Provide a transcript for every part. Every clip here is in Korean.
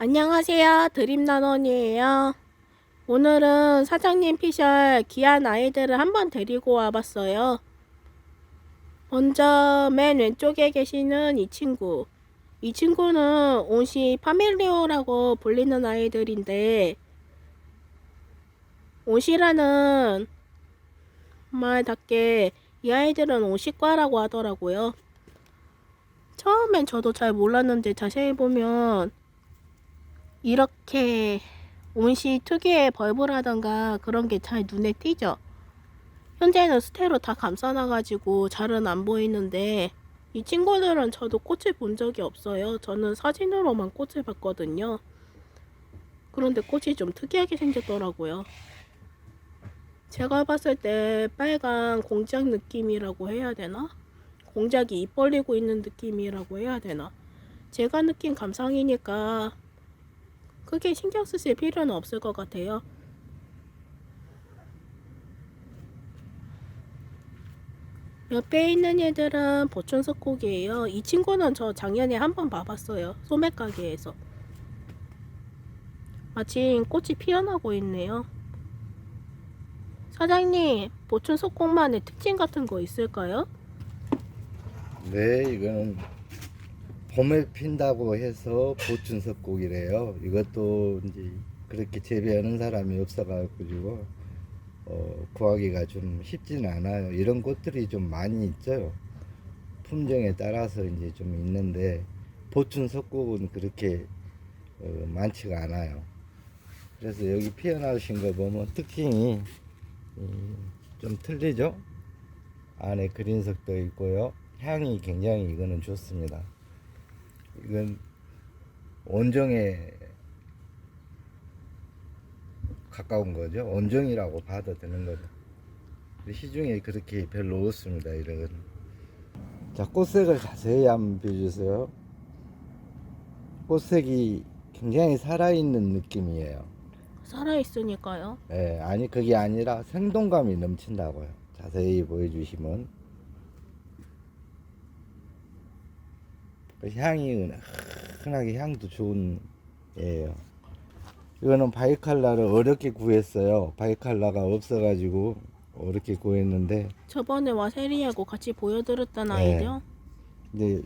안녕하세요. 드림나원이에요. 오늘은 사장님 피셜 귀한 아이들을 한번 데리고 와봤어요. 먼저 맨 왼쪽에 계시는 이 친구. 이 친구는 온시 파밀리오라고 불리는 아이들인데 온시라는 말답게 이 아이들은 온시과라고 하더라고요. 처음엔 저도 잘 몰랐는데 자세히 보면 이렇게 온시 특유의 벌브라던가 그런 게 잘 눈에 띄죠. 현재는 스테로 다 감싸놔가지고 잘은 안 보이는데 이 친구들은 저도 꽃을 본 적이 없어요. 저는 사진으로만 꽃을 봤거든요. 그런데 꽃이 좀 특이하게 생겼더라고요. 제가 봤을 때 빨간 공작 느낌이라고 해야 되나? 공작이 입 벌리고 있는 느낌이라고 해야 되나? 제가 느낀 감상이니까 크게 신경 쓰실 필요는 없을 것 같아요. 옆에 있는 애들은 보촌석곡이에요. 이 친구는 저 작년에 한 번 봐봤어요. 소매 가게에서. 마침 꽃이 피어나고 있네요. 사장님, 보촌석곡만의 특징 같은 거 있을까요? 네, 이거는 봄에 핀다고 해서 보춘석곡이래요. 이것도 이제 그렇게 재배하는 사람이 없어가지고 어, 구하기가 좀 쉽지는 않아요. 이런 꽃들이 좀 많이 있죠. 품종에 따라서 이제 좀 있는데 보춘석곡은 그렇게 어, 많지가 않아요. 그래서 여기 피어나신 거 보면 특징이 음, 좀 틀리죠? 안에 그린석도 있고요. 향이 굉장히 이거는 좋습니다. 이건 원종에 가까운 거죠. 원종이라고 봐도 되는 거죠. 시중에 그렇게 별로 없습니다. 이런 건. 자, 꽃색을 자세히 한번 봐주세요. 꽃색이 굉장히 살아있는 느낌이에요. 살아있으니까요. 예, 아니 그게 아니라 생동감이 넘친다고요. 자세히 보여주시면 향이 은은하게 향도 좋은 예요. 이거는 바이칼라를 어렵게 구했어요. 바이칼라가 없어가지고 어렵게 구했는데 저번에 와세리하고 같이 보여드렸던 네. 아이죠? 근데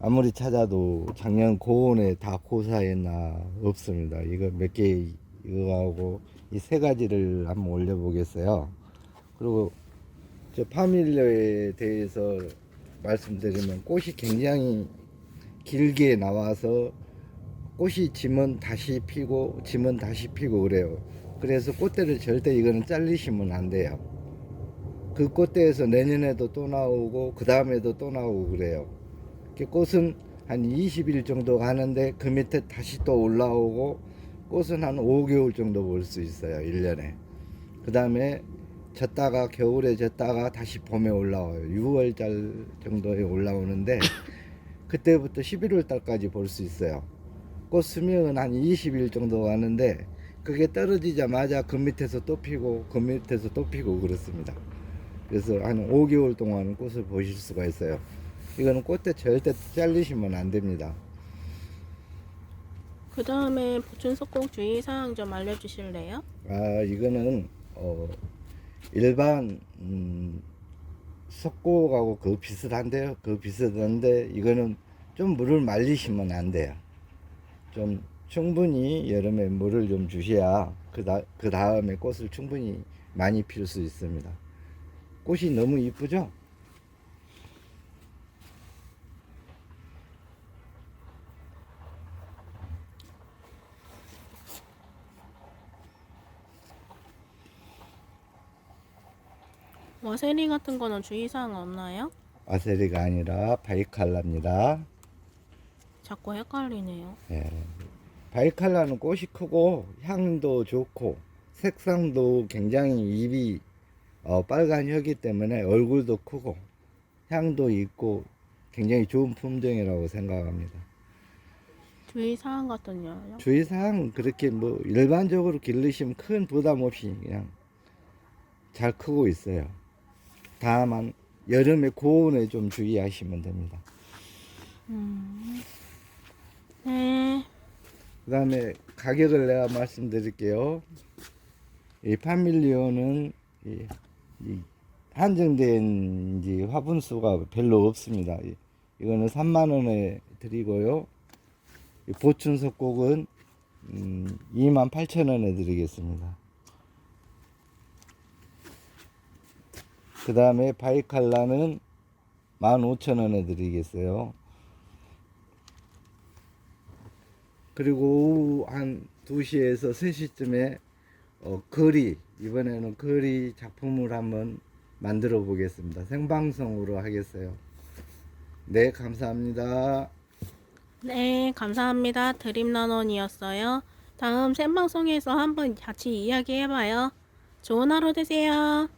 아무리 찾아도 작년 고온에 다 고사했나 없습니다. 이거 몇 개 이거하고 이 세 가지를 한번 올려보겠어요. 그리고 저 파밀리에 대해서 말씀드리면 꽃이 굉장히 길게 나와서 꽃이 지면 다시 피고 지면 다시 피고 그래요. 그래서 꽃대를 절대 이거는 잘리시면 안 돼요. 그 꽃대에서 내년에도 또 나오고 그 다음에도 또 나오고 그래요. 꽃은 한 20일 정도 가는데 그 밑에 다시 또 올라오고 꽃은 한 5개월 정도 볼 수 있어요. 1년에. 그 다음에 졌다가 겨울에 졌다가 다시 봄에 올라와요. 6월달 정도에 올라오는데 그때부터 11월 달까지 볼 수 있어요. 꽃 수명은 한 20일 정도 가는데 그게 떨어지자마자 그 밑에서 또 피고 그 밑에서 또 피고 그렇습니다. 그래서 한 5개월 동안 꽃을 보실 수가 있어요. 이거는 꽃대 절대 잘리시면 안 됩니다. 그 다음에 보충 석공 주의사항 좀 알려주실래요? 아 이거는 어 일반 음, 석고하고 그 비슷한데요. 그 비슷한데 이거는 좀 물을 말리시면 안 돼요. 좀 충분히 여름에 물을 좀 주셔야 그, 다, 그 다음에 꽃을 충분히 많이 필 수 있습니다. 꽃이 너무 이쁘죠? 와세리 같은 거는 주의사항 없나요? 아세리가 아니라 바이칼라입니다. 자꾸 헷갈리네요. 예. 바이칼라는 꽃이 크고 향도 좋고 색상도 굉장히 입이 어, 빨간 혀기 때문에 얼굴도 크고 향도 있고 굉장히 좋은 품종이라고 생각합니다. 주의사항 같은요? 주의사항 그렇게 뭐 일반적으로 기르시면 큰 부담 없이 그냥 잘 크고 있어요. 다만 여름에 고온에 좀 주의하시면 됩니다. 음. 네. 그 다음에 가격을 내가 말씀드릴게요. 이 파밀리오는 이, 이 한정된 이제 화분수가 별로 없습니다. 이, 이거는 3만 원에 드리고요. 이 보충 석곡은 음, 2만 8천 원에 드리겠습니다. 그 다음에 바이칼라는 15,000원에 드리겠어요. 그리고 오후 한 2시에서 3시쯤에 어, 거리, 이번에는 거리 작품을 한번 만들어 보겠습니다. 생방송으로 하겠어요. 네, 감사합니다. 네, 감사합니다. 드림난원이었어요. 다음 생방송에서 한번 같이 이야기해봐요. 좋은 하루 되세요.